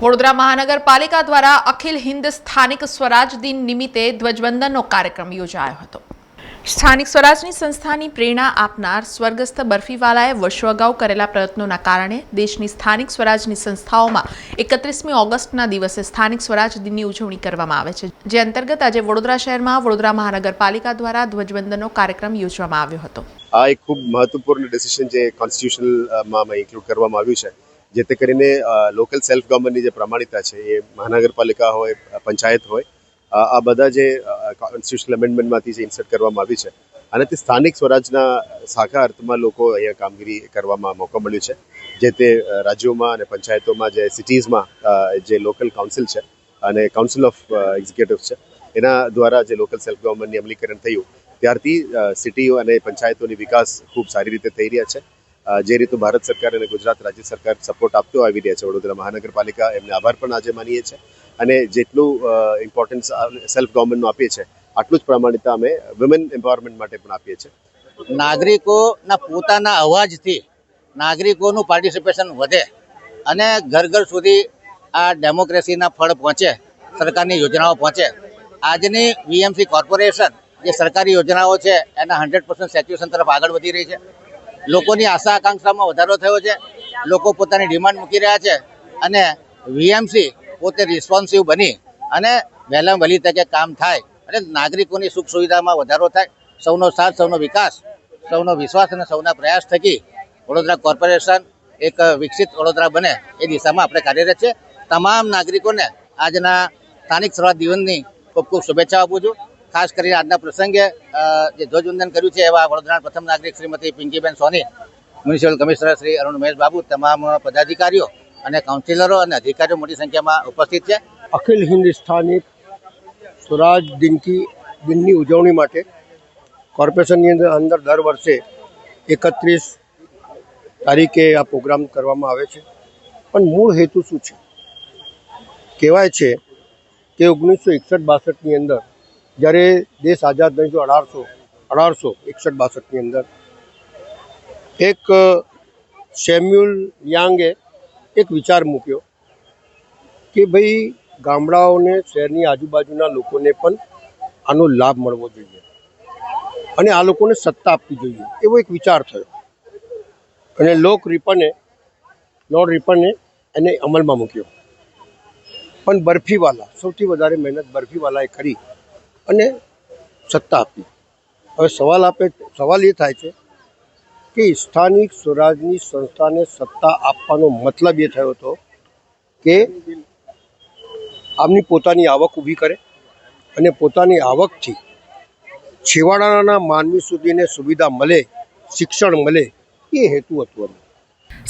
વડોદરા મહાનગરપાલિકા દ્વારા અખિલ હિન્દ સ્થાનિક સ્વરાજ દિન નિમિત્તે ધ્વજવંદનનો કાર્યક્રમ યોજાયો હતો. સ્થાનિક સ્વરાજની સંસ્થાની પ્રેરણા આપનાર સ્વર્ગસ્થ બર્ફીવાલાએ વર્ષો અગાઉ કરેલા પ્રયત્નોના કારણે દેશની સ્થાનિક સ્વરાજની સંસ્થાઓમાં એકત્રીસમી ઓગસ્ટના દિવસે સ્થાનિક સ્વરાજ દિનની ઉજવણી કરવામાં આવે છે. જે અંતર્ગત આજે વડોદરા શહેરમાં વડોદરા મહાનગરપાલિકા દ્વારા ધ્વજવંદનનો કાર્યક્રમ યોજવામાં આવ્યો હતો. આ એક ખૂબ મહત્વપૂર્ણ ડિસિશન જે કોન્સ્ટિટ્યુશનલમાં ઇન્ક્લુડ કરવામાં આવ્યું છે. જેથી કરીને લોકલ સેલ્ફ ગવર્મેન્ટની જે પ્રમાણિતા છે, એ મહાનગરપાલિકા હોય, પંચાયત હોય આ બધા જે કોન્સ્ટિટ્યુશનલ એમેન્ડમેન્ટમાંથી જે ઇન્સર્ટ કરવામાં આવી છે, અને તે સ્થાનિક સ્વરાજના સાખા અર્થમાં લોકો અહીંયા કામગીરી કરવામાં મોકો મળ્યું છે, જે તે રાજ્યોમાં અને પંચાયતોમાં જે સિટીઝમાં જે લોકલ કાઉન્સિલ છે, અને કાઉન્સિલ ઓફ એક્ઝિક્યુટિવ છે, એના દ્વારા જે લોકલ સેલ્ફ ગવર્મેન્ટની અમલીકરણ થયું, ત્યારથી સિટીઓ અને પંચાયતોની વિકાસ ખૂબ સારી રીતે થઈ રહ્યા છે જે રીતનું ભારત સરકાર અને ગુજરાત રાજ્ય સરકાર સપોર્ટ આપતો આવી રહ્યા છે વડોદરા મહાનગરપાલિકા, એમને આભાર પણ આજે માનીએ છીએ. અને જેટલું ઇમ્પોર્ટન્સ સેલ્ફ ગવર્મેન્ટનું આપીએ છીએ, આટલું જ પ્રમાણિકતા અમે વિમેન એમ્પાવરમેન્ટ માટે પણ આપીએ છીએ. નાગરિકોના પોતાના અવાજથી નાગરિકોનું પાર્ટિસિપેશન વધે અને ઘર ઘર સુધી આ ડેમોક્રેસીના ફળ પહોંચે, સરકારની યોજનાઓ પહોંચે. આજની વીએમસી કોર્પોરેશન જે સરકારી યોજનાઓ છે, એના હંડ્રેડ પર્સન્ટ સેચ્યુએશન તરફ આગળ વધી રહી છે. લોકોની આશા આકાંક્ષામાં વધારો થયો છે. લોકો પોતાની ડિમાન્ડ મૂકી રહ્યા છે અને વીએમસી પોતે રિસ્પોન્સિવ બની અને વહેલા વહેલી તકે કામ થાય અને નાગરિકોની સુખ સુવિધામાં વધારો થાય. સૌનો સાથ, સૌનો વિકાસ, સૌનો વિશ્વાસ અને સૌના પ્રયાસ થકી વડોદરા કોર્પોરેશન એક વિકસિત વડોદરા બને એ દિશામાં આપણે કાર્યરત છે. તમામ નાગરિકોને આજના સ્થાનિક સ્વરાજ દિવસની ખૂબ ખૂબ શુભેચ્છા આપું છું. ખાસ કરીને આજના પ્રસંગે જે ધ્વજવંદન કર્યું છે એવા વડોદરા પ્રથમ નાગરિક શ્રીમતી પિંકીબેન સોની, મ્યુનિસિપલ કમિશનર શ્રી અરુણ મહેશ બાબુ તમામ પદાધિકારીઓ અને કાઉન્સિલરો અને અધિકારીઓ મોટી સંખ્યામાં ઉપસ્થિત છે. અખિલ હિન્દુસ્તાની સ્વરાજ દિનકી દિનની ઉજવણી માટે કોર્પોરેશનની અંદર અંદર દર વર્ષે એકત્રીસ તારીખે આ પ્રોગ્રામ કરવામાં આવે છે. પણ મૂળ હેતુ શું છે? કહેવાય છે કે ઓગણીસો એકસઠ બાસઠની અંદર જ્યારે દેશ આઝાદ થઈ ગયો અઢારસો અઢારસો એકસઠ બાસઠની અંદર. એક સેમ્યુઅલ યાંગે એક વિચાર મૂક્યો કે ભાઈ ગામડાઓને, શહેરની આજુબાજુના લોકોને પણ આનો લાભ મળવો જોઈએ. અને આ લોકોને સત્તા આપવી જોઈએ. એવો એક વિચાર થયો. અને લોક રિપને, લોર્ડ રિપને એને અમલમાં મૂક્યો. પણ બરફીવાલા, સૌથી વધારે મહેનત બરફીવાલાએ કરી. અને સત્તા આપી. હવે સવાલ આપે, સવાલ એ થાય છે કે સ્થાનિક સ્વરાજની સંસ્થાને સત્તા આપવાનો મતલબ એ થયો હતો કે આમની પોતાની આવક ઊભી કરે અને પોતાની આવકથી છેવાડાના માનવી સુધીને સુવિધા મળે, શિક્ષણ મળે એ હેતુ હતું એનું